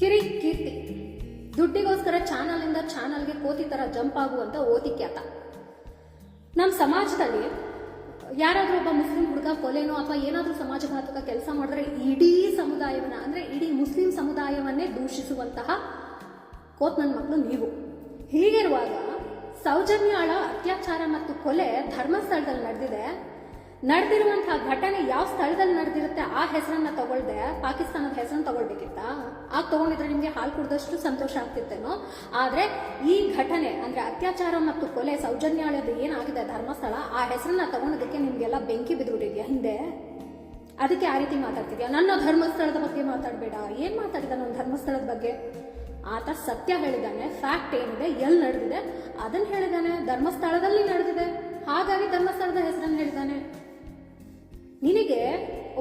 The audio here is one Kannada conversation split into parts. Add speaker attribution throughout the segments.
Speaker 1: ಕಿರಿ, ಕೀರ್ತಿ. ದುಡ್ಡಿಗೋಸ್ಕರ ಚಾನಲಿಂದ ಚಾನಲ್ಗೆ ಕೋತಿ ತರ ಜಂಪ್ ಆಗುವಂತ ಓತಿ ಖ್ಯಾತ. ನಮ್ಮ ಸಮಾಜದಲ್ಲಿ ಯಾರಾದ್ರೂ ಒಬ್ಬ ಮುಸ್ಲಿಂ ಹುಡುಗ ಕೊಲೆನೋ ಅಥವಾ ಏನಾದ್ರೂ ಸಮಾಜಘಾತಕ ಕೆಲಸ ಮಾಡಿದ್ರೆ ಇಡೀ ಸಮುದಾಯವನ್ನ, ಅಂದ್ರೆ ಇಡೀ ಮುಸ್ಲಿಂ ಸಮುದಾಯವನ್ನೇ ದೂಷಿಸುವಂತಹ ಕೋತ್ ನನ್ನ ಮಕ್ಕಳು ನೀವು. ಹೀಗಿರುವಾಗ ಸೌಜನ್ಯಾಳ, ಅತ್ಯಾಚಾರ ಮತ್ತು ಕೊಲೆ ಧರ್ಮಸ್ಥಳದಲ್ಲಿ ನಡೆದಿದೆ. ನಡೆದಿರುವಂತಹ ಘಟನೆ ಸ್ಥಳದಲ್ಲಿ ನಡೆದಿರುತ್ತೆ, ಆ ಹೆಸರನ್ನ ತಗೊಳ್ದೆ, ಪಾಕಿಸ್ತಾನದ ಹೆಸರನ್ನ ತಗೊಳ್ಬೇಕಿತ್ತ? ಆಗ ತಗೊಂಡಿದ್ರೆ ನಿಮ್ಗೆ ಹಾಲು ಕುಡಿದಷ್ಟು ಸಂತೋಷ ಆಗ್ತಿತ್ತೇನೋ? ಆದ್ರೆ ಈ ಘಟನೆ, ಅಂದ್ರೆ ಅತ್ಯಾಚಾರ ಮತ್ತು ಕೊಲೆ ಸೌಜನ್ಯಾಳದ ಏನಾಗಿದೆ, ಧರ್ಮಸ್ಥಳ, ಆ ಹೆಸರನ್ನ ತಗೊಂಡದಕ್ಕೆ ನಿಮ್ಗೆಲ್ಲ ಬೆಂಕಿ ಬಿದ್ದುಬಿಟ್ಟಿದ್ಯಾ ಹಿಂದೆ? ಅದಕ್ಕೆ ಆ ರೀತಿ ಮಾತಾಡ್ತಿದ್ಯಾ? ನನ್ನ ಧರ್ಮಸ್ಥಳದ ಬಗ್ಗೆ ಮಾತಾಡಬೇಡ. ಏನ್ ಮಾತಾಡಿದ ನನ್ನ ಧರ್ಮಸ್ಥಳದ ಬಗ್ಗೆ? ಆತ ಸತ್ಯ ಹೇಳಿದಾನೆ ಫ್ಯಾಕ್ಟ್ ಏನಿದೆ, ಎಲ್ಲಿ ನಡೆದಿದೆ ಅದನ್ನ ಹೇಳಿದಾನೆ ಧರ್ಮಸ್ಥಳದಲ್ಲಿ ನಡೆದಿದೆ.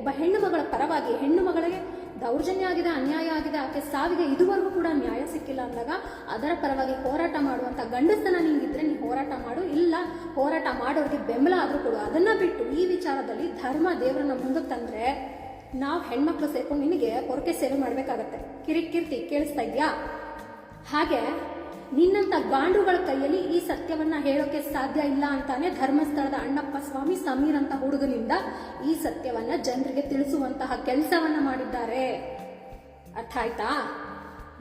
Speaker 1: ಒಬ್ಬ ಹೆಣ್ಣು ಮಗಳ ಪರವಾಗಿ ಹೆಣ್ಣು ಮಗಳಿಗೆ ದೌರ್ಜನ್ಯ ಆಗಿದೆ, ಅನ್ಯಾಯ ಆಗಿದೆ, ಆಕೆ ಸಾವಿಗೆ ಇದುವರೆಗೂ ಕೂಡ ನ್ಯಾಯ ಸಿಕ್ಕಿಲ್ಲ ಅಂದಾಗ ಅದರ ಪರವಾಗಿ ಹೋರಾಟ ಮಾಡುವಂತ ಗಂಡಸನ ನಿಂಗಿದ್ರೆ ನೀ ಹೋರಾಟ ಮಾಡು. ಇಲ್ಲ, ಹೋರಾಟ ಮಾಡೋರಿಗೆ ಬೆಂಬಲ ಆದರೂ ಕೊಡು. ಅದನ್ನ ಬಿಟ್ಟು ಈ ವಿಚಾರದಲ್ಲಿ ಧರ್ಮ ದೇವರನ್ನ ಮುಂದೆ ತಂದ್ರೆ ನಾವು ಹೆಣ್ಮಕ್ಳು ಸೇರ್ಕೊಂಡು ನಿನಗೆ ಕೊರಕೆ ಸೇವೆ ಮಾಡ್ಬೇಕಾಗತ್ತೆ. ಕಿರಿಕಿರ್ತಿ ಕೇಳಿಸ್ತಾ ಇದ್ಯಾ? ಹಾಗೆ ನಿನ್ನಂತ ಗಾಂಡುಗಳ ಕೈಯಲ್ಲಿ ಈ ಸತ್ಯವನ್ನ ಹೇಳೋಕೆ ಸಾಧ್ಯ ಇಲ್ಲ ಅಂತಾನೆ ಧರ್ಮಸ್ಥಳದ ಅಣ್ಣಪ್ಪ ಸ್ವಾಮಿ ಸಮೀರ್ ಅಂತ ಹುಡುಗನಿಂದ ಈ ಸತ್ಯವನ್ನ ಜನರಿಗೆ ತಿಳಿಸುವಂತಹ ಕೆಲಸವನ್ನ ಮಾಡಿದ್ದಾರೆ. ಅರ್ಥ ಆಯ್ತಾ?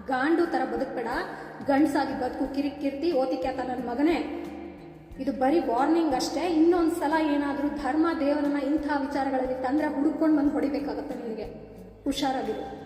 Speaker 1: ಗಾಂಡು ತರ ಬದುಕ್ಬೇಡ. ಗಂಡ್ಸಾಗಿ ಬದುಕು ಕಿರಿಕಿರ್ತಿ ಓತಿಕ್ಯಾತ ನನ್ನ ಮಗನೇ. ಇದು ಬರೀ ವಾರ್ನಿಂಗ್ ಅಷ್ಟೇ. ಇನ್ನೊಂದ್ಸಲ ಏನಾದರೂ ಧರ್ಮ ದೇವರನ್ನ ಇಂಥ ವಿಚಾರಗಳಲ್ಲಿ ತಂದ್ರೆ ಹುಡುಕೊಂಡು ಬಂದು ಹೊಡಿಬೇಕಾಗತ್ತೆ ನಿನಗೆ. ಹುಷಾರಾಗಿರು.